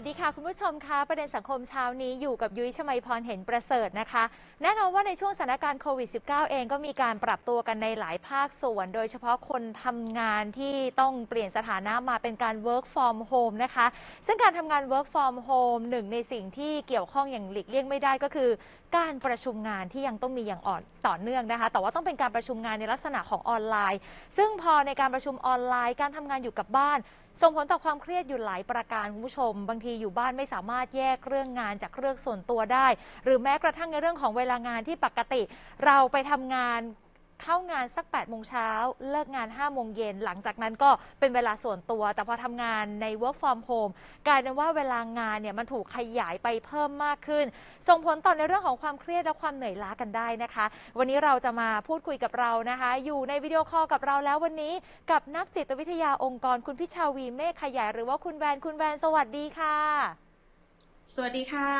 สวัสดีค่ะ คุณผู้ชมคะประเด็นสังคมเช้านี้อยู่กับยุ้ยชมัยพรเห็นประเสริฐนะคะ แน่นอนว่าในช่วงสถานการณ์โควิด -19 เองก็มีการปรับตัวกันในหลายภาคส่วน โดยเฉพาะคนทำงานที่ต้องเปลี่ยนสถานะมาเป็นการ work from home นะคะ ซึ่งการทำงาน work from home หนึ่งในสิ่งที่เกี่ยวข้องอย่างหลีกเลี่ยงไม่ได้ก็คือ การประชุมงานที่ยังต้องมีอย่างอ่อนต่อเนื่องนะคะ แต่ว่าต้องเป็นการประชุมงานในลักษณะของออนไลน์ ซึ่งพอในการประชุมออนไลน์ การทำงานอยู่กับบ้าน ส่งผลต่อความเครียดอยู่หลายประการคุณผู้ชม บางทีอยู่บ้านไม่สามารถแยกเรื่องงานจากเรื่องส่วนตัวได้ หรือแม้กระทั่งในเรื่องของเวลางานที่ปกติ เราไปทำงาน เข้างานสัก8ปดโมงเช้าเลิกงาน5้าโมงเย็นหลังจากนั้นก็เป็นเวลาส่วนตัว แต่พอทำงานใน work from home กลายเป็นว่าเวลางานเนี่ยมันถูกขยายไปเพิ่มมากขึ้น ส่งผลต่อในเรื่องของความเครียดและความเหนื่อยล้ากันได้นะคะ วันนี้เราจะมาพูดคุยกับเรานะคะ อยู่ในวิดีโอคอลกับเราแล้ววันนี้ กับนักจิตวิทยาองค์กรคุณพิชาวีเมฆขยายหรือว่าคุณแวนคุณแวนสวัสดีค่ะ สวัสดีค่ะ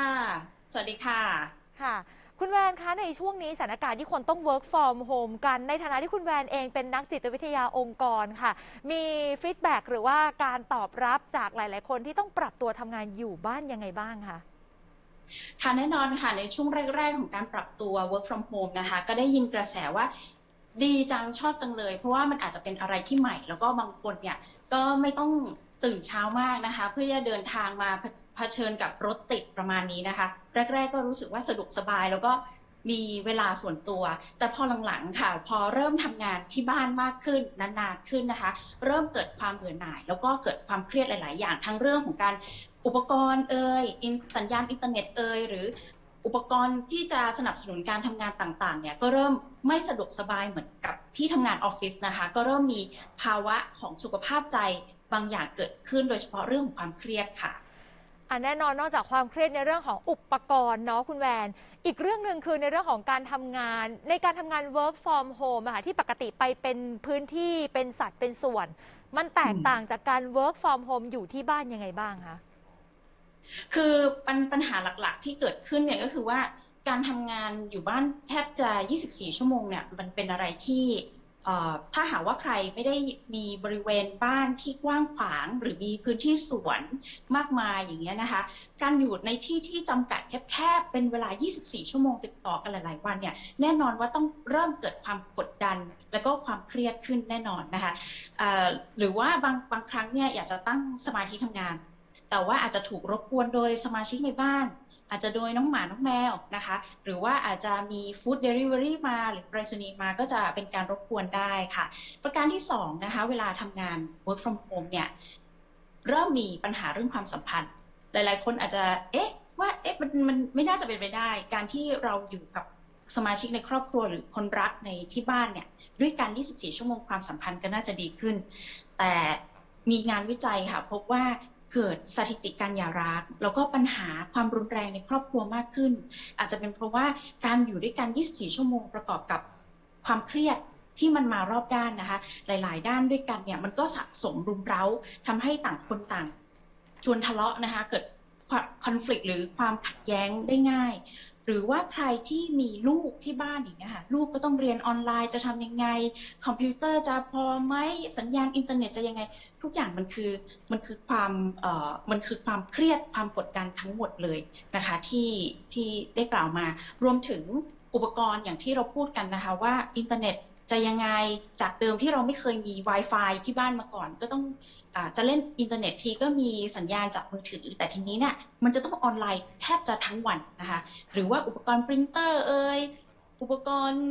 สวัสดีค่ะค่ะ คุณแวนคะในช่วงนี้สถานการณ์ที่คนต้อง work from home กัน ในฐานะที่คุณแวนเองเป็นนักจิตวิทยาองค์กรค่ะ มีฟีดแบ็หรือว่าการตอบรับจากหลาย ๆ คนที่ต้องปรับตัวทำงานอยู่บ้านยังไงบ้างคะค่ะแน่นอนค่ะในช่วงแรก ๆ ของการปรับตัว work from home นะคะ ก็ได้ยินกระแสว่าดีจังชอบจังเลย เพราะว่ามันอาจจะเป็นอะไรที่ใหม่ แล้วก็บางคนเนี่ยก็ไม่ต้อง ตื่นเช้ามากนะคะ เพื่อจะเดินทางมาเผชิญกับรถติดประมาณนี้นะคะ แรก ๆ ก็รู้สึกว่าสะดวกสบายแล้วก็มีเวลาส่วนตัว แต่พอหลังๆค่ะ พอเริ่มทำงานที่บ้านมากขึ้นนานๆขึ้นนะคะ เริ่มเกิดความเบื่อหน่าย แล้วก็เกิดความเครียดหลาย ๆ อย่างทั้งเรื่องของการอุปกรณ์เอ่ยสัญญาณอินเทอร์เน็ตเอ่ยหรืออุปกรณ์ที่จะสนับสนุนการทำงานต่างๆ เนี่ยก็เริ่มไม่สะดวกสบายเหมือนกับที่ทำงานออฟฟิศนะคะ ก็เริ่มมีภาวะของสุขภาพใจ บางอย่างเกิดขึ้นโดยเฉพาะเรื่องของความเครียดค่ะอันแน่นอนนอกจากความเครียดในเรื่องของอุปกรณ์เนาะคุณแวน อีกเรื่องหนึ่งคือในเรื่องของการทำงาน ในการทำงาน work from home อะค่ะที่ปกติไปเป็นพื้นที่เป็นสัดเป็นส่วน มันแตกต่างจากการ work from home อยู่ที่บ้านยังไงบ้างคะคือปัญปัญหาหลักๆ ที่เกิดขึ้นเนี่ยก็คือว่าการทำงานอยู่บ้านแทบจะ 24 ชั่วโมงเนี่ยมันเป็นอะไรที่เอ่อ ถ้าหากว่าใครไม่ได้มีบริเวณบ้านที่กว้างขวาง หรือมีพื้นที่สวนมากมายอย่างเงี้ยนะคะ การอยู่ในที่ที่จำกัดแคบๆเป็นเวลา 24 ชั่วโมงติดต่อกันหลายๆวันเนี่ยแน่นอนว่าต้องเริ่มเกิดความกดดัน แล้วก็ความเครียดขึ้นแน่นอนนะคะหรือว่าบางบางครั้งเนี่ยอยากจะตั้งสมาธิทำงาน แต่ว่าอาจจะถูกรบกวนโดยสมาชิกในบ้าน อาจจะโดยน้องหมาน้องแมวนะคะ หรือว่าอาจจะมีฟู้ดเดลิเวอรี่มาหรือไปรษณีย์มาก็จะเป็นการรบกวนได้ค่ะ ประการที่สองนะคะเวลาทำงาน work from home เนี่ยเริ่มมีปัญหาเรื่องความสัมพันธ์ หลาย ๆ คนอาจจะเอ๊ะว่าเอ๊ะมันมันไม่น่าจะเป็นไปได้ การที่เราอยู่กับสมาชิกในครอบครัวหรือคนรักในที่บ้านเนี่ยด้วยกัน 24 ชั่วโมงความสัมพันธ์ก็น่าจะดีขึ้น แต่มีงานวิจัยค่ะ พบว่า เกิดสถิติการหย่าร้างแล้วก็ปัญหาความรุนแรงในครอบครัวมากขึ้น อาจจะเป็นเพราะว่าการอยู่ด้วยกัน 24 ชั่วโมงประกอบกับความเครียดที่มันมารอบด้านนะคะ หลาย ๆ ด้านด้วยกันเนี่ยมันก็สะสมรุมเร้าทำให้ต่างคนต่าง ชวนทะเลาะนะคะ เกิดคอน FLICT หรือความขัดแย้งได้ง่าย รือว่าใครที่มีลูกที่บ้านอย่างเงี้ยค่ะลูกก็ต้องเรียนออนไลน์จะทำยังไง คอมพิวเตอร์จะพอไหมสัญญาณอินเทอร์เน็ตจะยังไง ทุกอย่างมันคือมันคือความเอ่อมันคือความเครียดความกดดันทั้งหมดเลยนะคะที่ที่ได้กล่าวมารวมถึงอุปกรณ์อย่างที่เราพูดกันนะคะว่าอินเทอร์เน็ต จะยังไงจากเดิมที่เราไม่เคยมี Wi-Fi ที่บ้านมาก่อน ก็ต้องอจะเล่นอินเทอร์เน็ตทีก็มีสัญญาณจากมือถือ แต่ทีนี้เนี่ยมันจะต้องออนไลน์แทบจะทั้งวันนะคะ หรือว่าอุปกรณ์ปรินเตอร์เอ่ยอุปกรณ์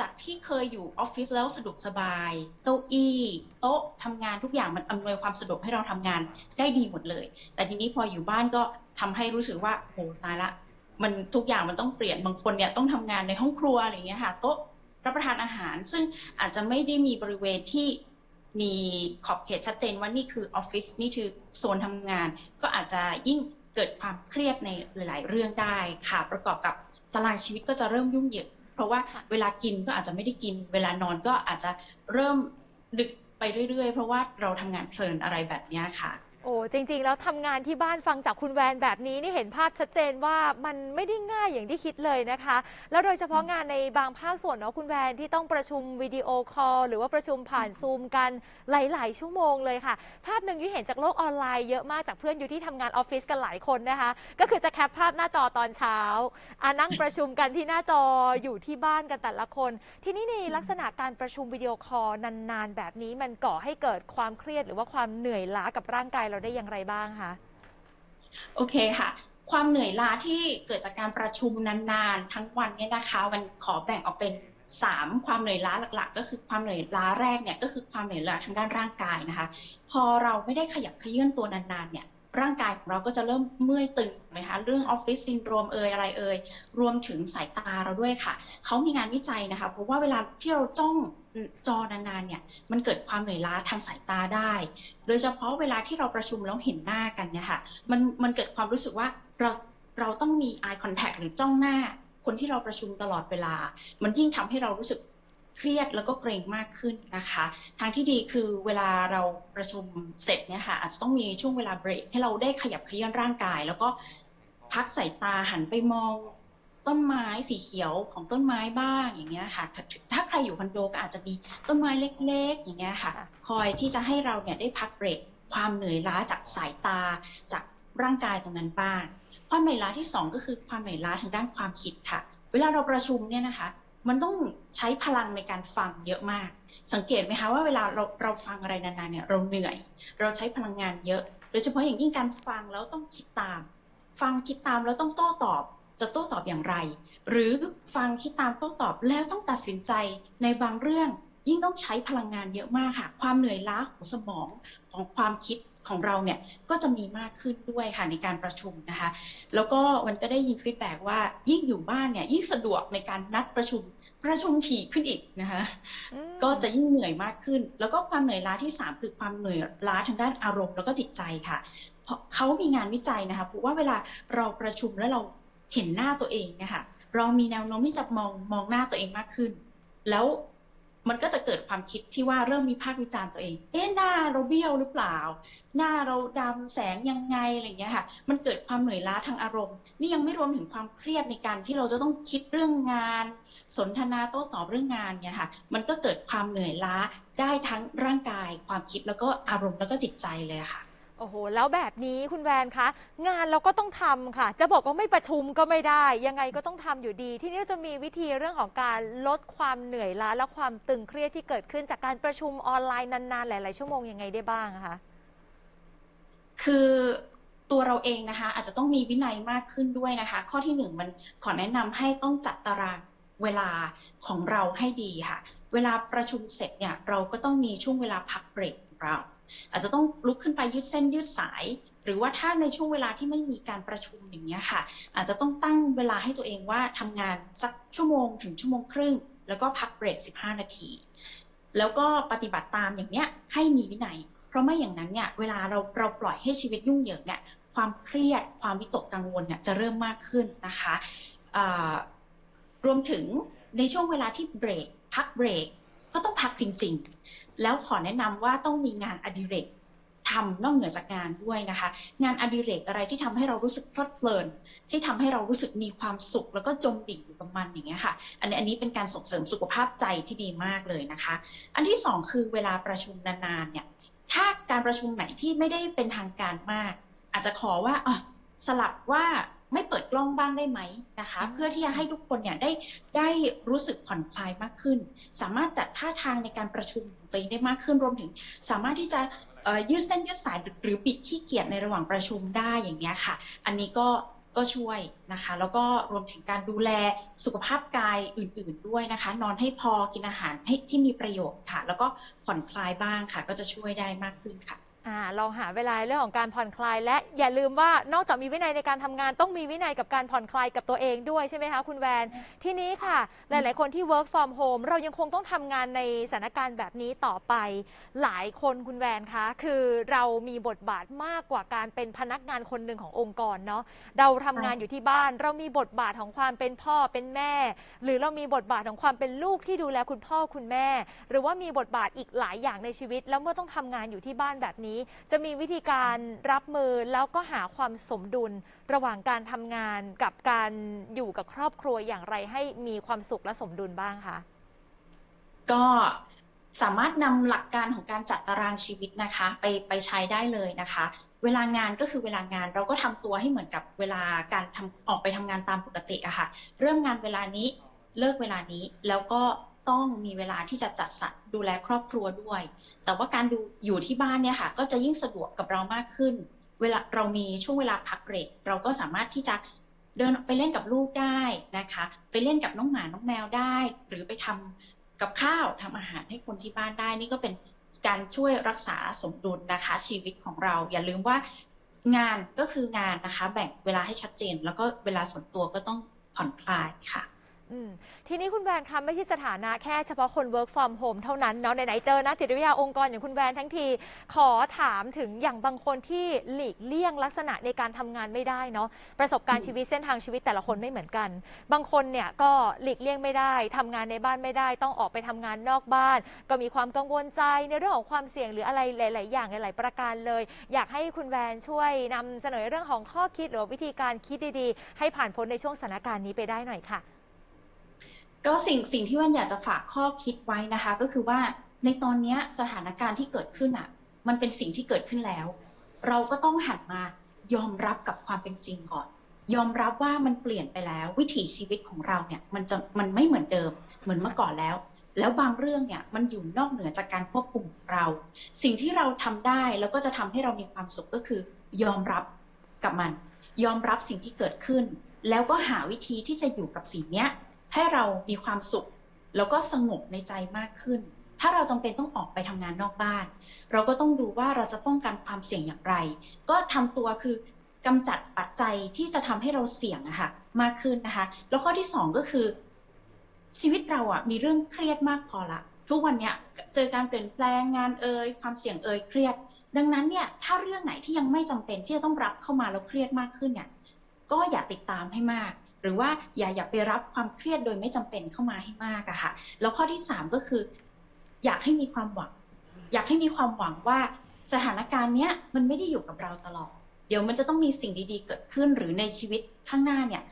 จากที่เคยอยู่ออฟฟิศแล้วสะดวกสบายเก้าอี้โต๊ะทำงานทุกอย่างมันอำนวยความสะดวกให้เราทำงานได้ดีหมดเลย แต่ทีนี้พออยู่บ้านก็ทำให้รู้สึกว่าโอ้ตายละ มันทุกอย่างมันต้องเปลี่ยนบางคนเนี่ยต้องทำงานในห้องครัวอะไรอย่างเงี้ยค่ะโต๊ะ รับประทานอาหาร ซึ่งอาจจะไม่ได้มีบริเวณที่มีขอบเขตชัดเจนว่านี่คือออฟฟิศนี่คือโซนทำงาน ก็อาจจะยิ่งเกิดความเครียดในหลาย ๆ เรื่องได้ค่ะประกอบกับตารางชีวิตก็จะเริ่มยุ่งเหยิงเพราะว่าเวลากินก็อาจจะไม่ได้กิน เวลานอนก็อาจจะเริ่มดึกไปเรื่อย ๆ เพราะว่าเราทำงานเพลินอะไรแบบนี้ค่ะ โอ้จริง ๆ แล้วทำงานที่บ้านฟังจากคุณแวนแบบนี้นี่เห็นภาพชัดเจนว่ามันไม่ได้ง่ายอย่างที่คิดเลยนะคะ แล้วโดยเฉพาะงานในบางภาคส่วนเนาะคุณแวนที่ต้องประชุมวิดีโอคอลหรือว่าประชุมผ่านซูมกันหลาย ๆ ชั่วโมงเลยค่ะ ภาพหนึ่งยุ้ยเห็นจากโลกออนไลน์เยอะมากจากเพื่อนอยู่ที่ทำงานออฟฟิศกันหลายคนนะคะ ก็คือจะแคปภาพหน้าจอตอนเช้าอ่านั่งประชุมกันที่หน้าจออยู่ที่บ้านกันแต่ละคน ทีนี้ในลักษณะการประชุมวิดีโอคอลนาน ๆ แบบนี้มันก่อให้เกิดความเครียดหรือว่าความเหนื่อยล้ากับร่างกายเราได้อย่างไรบ้างคะโอเคค่ะ ความเหนื่อยล้าที่เกิดจากการประชุมนานๆ ทั้งวันเนี่ยนะคะมันขอแบ่งออกเป็น3ความเหนื่อยล้าหลักๆ ก็คือความเหนื่อยล้าแรกเนี่ยก็คือความเหนื่อยล้าทางด้านร่างกายนะคะ พอเราไม่ได้ขยับขยื่นตัวนานๆเนี่ย ร่างกายของเราก็จะเริ่มเมื่อยตึงนะคะเรื่องออฟฟิศซินโดรมเอ่ยอะไรเอ่ยรวมถึงสายตาเราด้วยค่ะ เขามีงานวิจัยนะคะเพราะว่าเวลาที่เราจ้องจอนานๆเนี่ยมันเกิดความเหนื่อยล้าทางสายตาได้ โดยเฉพาะเวลาที่เราประชุมแล้วเห็นหน้ากันเนี่ยค่ะมันมันเกิดความรู้สึกว่าเราเราต้องมี eye contact หรือจ้องหน้าคนที่เราประชุมตลอดเวลา มันยิ่งทำให้เรารู้สึก เครียดแล้วก็เกรงมากขึ้นนะคะ ทางที่ดีคือเวลาเราประชุมเสร็จเนี่ยค่ะอาจจะต้องมีช่วงเวลาเบรกให้เราได้ขยับเขยื่อนร่างกาย แล้วก็พักสายตาหันไปมองต้นไม้สีเขียวของต้นไม้บ้างอย่างเงี้ยค่ะถ้าถ้าใครอยู่คอนโดก็อาจจะมีต้นไม้เล็กๆ อย่างเงี้ยค่ะ คอยที่จะให้เราเนี่ยได้พักเบรกความเหนื่อยล้าจากสายตาจากร่างกายตรงนั้นบ้างความเหนื่อยล้าที่สองก็คือความเหนื่อยล้าทางด้านความคิดค่ะ เวลาเราประชุมเนี่ยนะคะ มันต้องใช้พลังในการฟังเยอะมาก สังเกตไหมคะว่าเวลาเราเราฟังอะไรนานๆเนี่ยเราเหนื่อย เราใช้พลังงานเยอะ โดยเฉพาะอย่างยิ่งการฟังแล้วต้องคิดตาม ฟังคิดตามแล้วต้องโต้ตอบ จะโต้ตอบอย่างไร หรือฟังคิดตามโต้ตอบแล้วต้องตัดสินใจในบางเรื่อง ยิ่งต้องใช้พลังงานเยอะมากค่ะ ความเหนื่อยล้าของสมองของความคิดของเราเนี่ยก็จะมีมากขึ้นด้วยค่ะในการประชุมนะคะ แล้วก็มันก็ได้ยินฟีดแบ็ว่ายิ่งอยู่บ้านเนี่ยยิ่งสะดวกในการนัดประชุม ประชุมถี่ขึ้นอีกนะคะอืมก็จะยิ่งเหนื่อยมากขึ้น แล้วก็ความเหนื่อยล้าที่ 3 คือความเหนื่อยล้าทางด้านอารมณ์แล้วก็จิตใจค่ะเพราะเขามีงานวิจัยนะคะเพราะว่าเวลาเราประชุมแล้วเราเห็นหน้าตัวเองเนี่ยค่ะเรามีแนวโน้มที่จะมองมองหน้าตัวเองมากขึ้น แล้ว มันก็จะเกิดความคิดที่ว่าเริ่มมีภาควิจารณ์ตัวเอง เอ๊ะหน้าเราเบี้ยวหรือเปล่า หน้าเราดำแสงยังไงอะไรอย่างเงี้ยค่ะ มันเกิดความเหนื่อยล้าทางอารมณ์ นี่ยังไม่รวมถึงความเครียดในการที่เราจะต้องคิดเรื่องงาน สนทนาโต้ตอบเรื่องงานเนี่ยค่ะ มันก็เกิดความเหนื่อยล้าได้ทั้งร่างกาย ความคิดแล้วก็อารมณ์แล้วก็จิตใจเลยค่ะ โอ้โห แล้วแบบนี้คุณแวนคะ งานเราก็ต้องทำค่ะ จะบอกว่าไม่ประชุมก็ไม่ได้ ยังไงก็ต้องทำอยู่ดี ที่นี่จะมีวิธีเรื่องของการลดความเหนื่อยล้าและความตึงเครียดที่เกิดขึ้นจากการประชุมออนไลน์นานๆ หลาย ๆ ชั่วโมงยังไงได้บ้างคะคือตัวเราเองนะคะ อาจจะต้องมีวินัยมากขึ้นด้วยนะคะ ข้อที่หนึ่งมันขอแนะนำให้ต้องจัดตารางเวลาของเราให้ดีค่ะ เวลาประชุมเสร็จเนี่ยเราก็ต้องมีช่วงเวลาพักเบรกของเรา อาจจะต้องลุกขึ้นไปยืดเส้นยืดสาย หรือว่าถ้าในช่วงเวลาที่ไม่มีการประชุมอย่างเงี้ยค่ะ อาจจะต้องตั้งเวลาให้ตัวเองว่าทำงานสักชั่วโมงถึงชั่วโมงครึ่ง แล้วก็พักเบรก 15 นาที แล้วก็ปฏิบัติตามอย่างเนี้ยให้มีวินัย เพราะไม่อย่างนั้นเนี่ยเวลาเราเราปล่อยให้ชีวิตยุ่งเหยิงเนี่ยความเครียดความวิตกกังวลเนี่ยจะเริ่มมากขึ้นนะคะรวมถึงในช่วงเวลาที่เบรกพักเบรก ก็ต้องพักจริง ๆ แล้วขอแนะนำว่าต้องมีงานอดิเรกทำนอกเหนือจากงานด้วยนะคะ งานอดิเรกอะไรที่ทำให้เรารู้สึกเพลิดเพลิน ที่ทำให้เรารู้สึกมีความสุข แล้วก็จมดิ่งอยู่กับมันอย่างเงี้ยค่ะ อันนี้อันนี้เป็นการส่งเสริมสุขภาพใจที่ดีมากเลยนะคะ อันที่สองคือเวลาประชุมนานๆเนี่ยถ้าการประชุมไหนที่ไม่ได้เป็นทางการมาก อาจจะขอว่าสลับว่า ไม่เปิดกล้องบ้างได้ไหมนะคะอืมเพื่อที่จะให้ทุกคนเนี่ยได้ได้รู้สึกผ่อนคลายมากขึ้น สามารถจัดท่าทางในการประชุมของตัวเองได้มากขึ้นรวมถึง สามารถที่จะเอ่อยืดเส้นยืดสายหรือปิดขี้เกียจในระหว่างประชุมได้อย่างเงี้ยค่ะ อันนี้ก็ก็ช่วยนะคะ แล้วก็รวมถึงการดูแลสุขภาพกายอื่น ๆด้วยนะคะ นอนให้พอกินอาหารให้ที่มีประโยชน์ค่ะ แล้วก็ผ่อนคลายบ้างค่ะ ก็จะช่วยได้มากขึ้นค่ะ อ่าลองหาเวลาเรื่องของการผ่อนคลาย และอย่าลืมว่านอกจากมีวินัยในการทำงาน ต้องมีวินัยกับการผ่อนคลายกับตัวเองด้วยใช่ไหมคะคุณแวนทีนี้ค่ะ หลาย ๆ คนที่ work from home เรายังคงต้องทำงานในสถานการณ์แบบนี้ต่อไป หลายคนคุณแวนคะคือเรามีบทบาทมากกว่าการเป็นพนักงานคนหนึ่งขององค์กรเนาะเราทำงานอยู่ที่บ้าน เรามีบทบาทของความเป็นพ่อเป็นแม่ หรือเรามีบทบาทของความเป็นลูกที่ดูแลคุณพ่อคุณแม่ หรือว่ามีบทบาทอีกหลายอย่างในชีวิต แล้วเมื่อต้องทำงานอยู่ที่บ้านแบบนี้นี้จะมีวิธีการรับมือแล้วก็หาความสมดุลระหว่างการทำงานกับการอยู่กับครอบครัวอย่างไรให้มีความสุขและสมดุลบ้างคะก็สามารถนำหลักการของการจัดตารางชีวิตนะคะ ไปไปใช้ได้เลยนะคะ เวลางานก็คือเวลางานเราก็ทำตัวให้เหมือนกับเวลาการทำออกไปทำงานตามปกติอะค่ะ เริ่มงานเวลานี้เลิกเวลานี้แล้วก็ ต้องมีเวลาที่จะจัดสรรดูแลครอบครัวด้วย แต่ว่าการดูอยู่ที่บ้านเนี่ยค่ะ ก็จะยิ่งสะดวกกับเรามากขึ้น เวลาเรามีช่วงเวลาพักเบรกเราก็สามารถที่จะเดินไปเล่นกับลูกได้นะคะ ไปเล่นกับน้องหมาน้องแมวได้ หรือไปทำกับข้าวทำอาหารให้คนที่บ้านได้ นี่ก็เป็นการช่วยรักษาสมดุลนะคะ ชีวิตของเรา อย่าลืมว่างานก็คืองานนะคะ แบ่งเวลาให้ชัดเจน แล้วก็เวลาส่วนตัวก็ต้องผ่อนคลายค่ะ อืมทีนี้คุณแวนคะไม่ใช่สถานะแค่เฉพาะคน work from home เท่านั้นเนาะไหนๆเจอนะจิตวิทยาองค์กรอย่างคุณแวนทั้งที ขอถามถึงอย่างบางคนที่หลีกเลี่ยงลักษณะในการทำงานไม่ได้เนาะประสบการณ์ชีวิตเส้นทางชีวิตแต่ละคนไม่เหมือนกัน บางคนเนี่ยก็หลีกเลี่ยงไม่ได้ทำงานในบ้านไม่ได้ ต้องออกไปทำงานนอกบ้าน ก็มีความกังวลใจในเรื่องของความเสี่ยงหรืออะไรหลาย ๆ อย่างหลาย ๆ ประการเลย อยากให้คุณแวนช่วยนำเสนอเรื่องของข้อคิดหรือวิธีการคิดดี ๆ ให้ผ่านพ้นในช่วงสถานการณ์นี้ไปได้หน่อยค่ะ ก็สิ่งสิ่งที่วันอยากจะฝากข้อคิดไว้นะคะ ก็คือว่าในตอนนี้สถานการณ์ที่เกิดขึ้นอะ มันเป็นสิ่งที่เกิดขึ้นแล้ว เราก็ต้องหันมายอมรับกับความเป็นจริงก่อน ยอมรับว่ามันเปลี่ยนไปแล้ว วิถีชีวิตของเราเนี่ย มันจะมันไม่เหมือนเดิม เหมือนเมื่อก่อนแล้ว แล้วบางเรื่องเนี่ยมันอยู่นอกเหนือจากการควบคุมเรา สิ่งที่เราทำได้แล้วก็จะทำให้เรามีความสุขก็คือ ยอมรับกับมัน ยอมรับสิ่งที่เกิดขึ้น แล้วก็หาวิธีที่จะอยู่กับสิ่งเนี้ย ให้เรามีความสุข แล้วก็สงบในใจมากขึ้น ถ้าเราจำเป็นต้องออกไปทำงานนอกบ้าน เราก็ต้องดูว่าเราจะป้องกันความเสี่ยงอย่างไร ก็ทำตัวคือกำจัดปัจจัยที่จะทำให้เราเสี่ยงอะค่ะมากขึ้นนะคะ แล้วข้อที่สองก็คือ ชีวิตเราอะมีเรื่องเครียดมากพอละทุกวันเนี้ยเจอการเปลี่ยนแปลงงานเอ่ยความเสี่ยงเอ่ยเครียด ดังนั้นเนี่ยถ้าเรื่องไหนที่ยังไม่จำเป็นที่จะต้องรับเข้ามาแล้วเครียดมากขึ้นเนี่ยก็อย่าติดตามให้มาก รือว่าอย่าอย่าไปรับความเครียดโดยไม่จำเป็นเข้ามาให้มากอะค่ะ แล้วข้อที่สามก็คือ อยากให้มีความหวัง อยากให้มีความหวังว่าสถานการณ์เนี้ยมันไม่ได้อยู่กับเราตลอด เดี๋ยวมันจะต้องมีสิ่งดีๆ เกิดขึ้นหรือในชีวิตข้างหน้าเนี่ย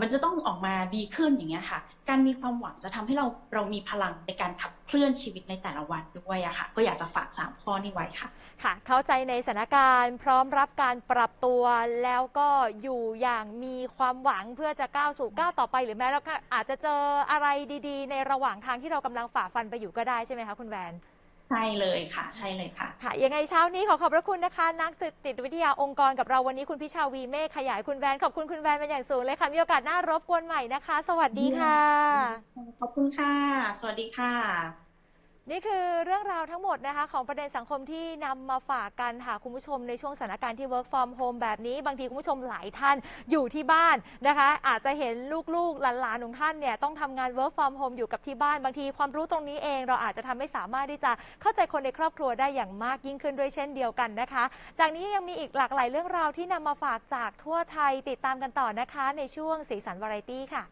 มันจะต้องออกมาดีขึ้นอย่างเงี้ยค่ะ การมีความหวังจะทำให้เราเรามีพลังในการขับเคลื่อนชีวิตในแต่ละวันด้วยอะค่ะ ก็อยากจะฝากสามข้อนี้ไว้ค่ะ ค่ะ เข้าใจในสถานการณ์ พร้อมรับการปรับตัวแล้วก็อยู่อย่างมีความหวังเพื่อจะก้าวสู่ก้าวต่อไป หรือแม้เราอาจจะเจออะไรดี ๆ ในระหว่างทางที่เรากำลังฝ่าฟันไปอยู่ก็ได้ใช่ไหมคะคุณแวน ใช่เลยค่ะ ใช่เลยค่ะ ค่ะ ยังไงเช้านี้ขอขอบพระคุณนะคะ นักจิตวิทยาองค์กรกับเราวันนี้คุณพิชาวีเมฆขยายคุณแวนขอบคุณคุณแวนเป็นอย่างสูงเลยค่ะ มีโอกาสหน้ารบกวนใหม่นะคะ สวัสดีค่ะ ขอบคุณค่ะ สวัสดีค่ะ นี่คือเรื่องราวทั้งหมดนะคะ ของประเด็นสังคมที่นำมาฝากกันค่ะคุณผู้ชมในช่วงสถานการณ์ที่ work from home แบบนี้ บางทีคุณผู้ชมหลายท่านอยู่ที่บ้านนะคะ อาจจะเห็นลูกๆหลานๆของท่านเนี่ยต้องทำงาน work from home อยู่กับที่บ้าน บางทีความรู้ตรงนี้เอง เราอาจจะทำให้สามารถที่จะเข้าใจคนในครอบครัวได้อย่างมากยิ่งขึ้นด้วยเช่นเดียวกันนะคะ จากนี้ยังมีอีกหลากหลายเรื่องราวที่นำมาฝากจากทั่วไทยติดตามกันต่อนะคะ ในช่วงสีสันวาไรตี้ค่ะ